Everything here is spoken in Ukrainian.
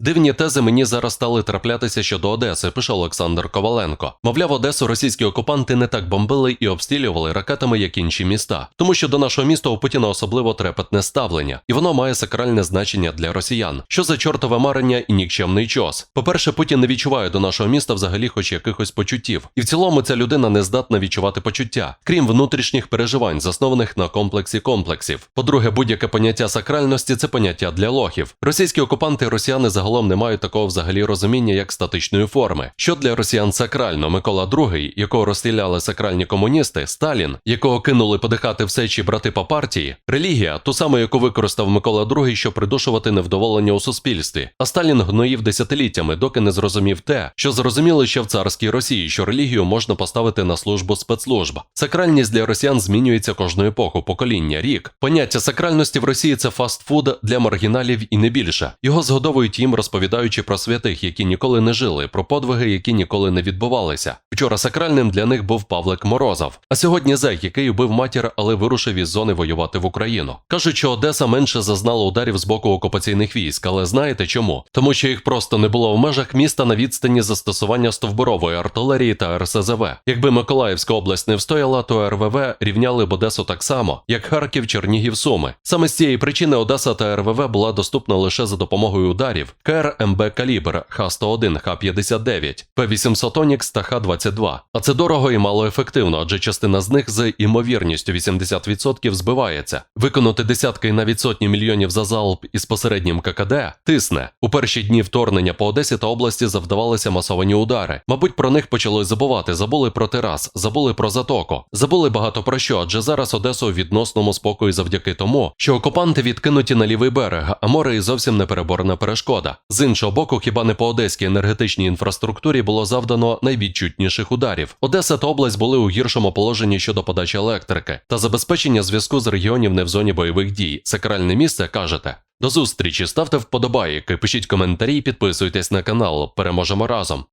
Дивні тези мені зараз стали траплятися щодо Одеси, пише Олександр Коваленко. Мовляв, Одесу російські окупанти не так бомбили і обстрілювали ракетами, як інші міста, тому що до нашого міста у Путіна особливо трепетне ставлення, і воно має сакральне значення для росіян. Що за чортове марення і нікчемний чос? По-перше, Путін не відчуває до нашого міста взагалі хоч якихось почуттів, і в цілому ця людина не здатна відчувати почуття, крім внутрішніх переживань, заснованих на комплексі комплексів. По-друге, будь-яке поняття сакральності це поняття для лохів. Російські окупанти росіяни загалом не мають такого взагалі розуміння, як статичної форми. Що для росіян сакрально Микола II, якого розстріляли сакральні комуністи, Сталін, якого кинули подихати в сечі брати по партії, релігія, ту саму, яку використав Микола II, щоб придушувати невдоволення у суспільстві. А Сталін гноїв десятиліттями, доки не зрозумів те, що зрозуміли ще в царській Росії, що релігію можна поставити на службу спецслужб. Сакральність для росіян змінюється кожну епоху, покоління, рік. Поняття сакральності в Росії це фастфуд для маргіналів і не більше. Його згодовують їм, розповідаючи про святих, які ніколи не жили, про подвиги, які ніколи не відбувалися. Вчора сакральним для них був Павлик Морозов, а сьогодні зек, який убив матір, але вирушив із зони воювати в Україну. Кажуть, що Одеса менше зазнала ударів з боку окупаційних військ, але знаєте чому? Тому що їх просто не було в межах міста на відстані застосування стовбурової артилерії та РСЗВ. Якби Миколаївська область не встояла, то РВВ рівняли б Одесу так само, як Харків, Чернігів, Суми. Саме з цієї причини Одеса та РВВ була доступна лише за допомогою ударів КР МБ Калібр, Х-101, Х-59, П-800 Онікс та Х-22. А це дорого і малоефективно, адже частина з них з імовірністю 80% збивається. Виконати десятки і навіть сотні мільйонів за залп із посереднім ККД тисне. У перші дні вторгнення по Одесі та області завдавалися масовані удари. Мабуть, про них почали забувати. Забули про терас, забули про затоку, забули багато про що, адже зараз Одесу у відносному спокої завдяки тому, що окупанти відкинуті на лівий берег, а море і зовсім непереборна перешкода. З іншого боку, хіба не по одеській енергетичній інфраструктурі було завдано найвідчутніших ударів. Одеса та область були у гіршому положенні щодо подачі електрики та забезпечення зв'язку з регіонів не в зоні бойових дій. Сакральне місце кажете. До зустрічі, ставте вподобайки, пишіть коментарі, підписуйтесь на канал. Переможемо разом.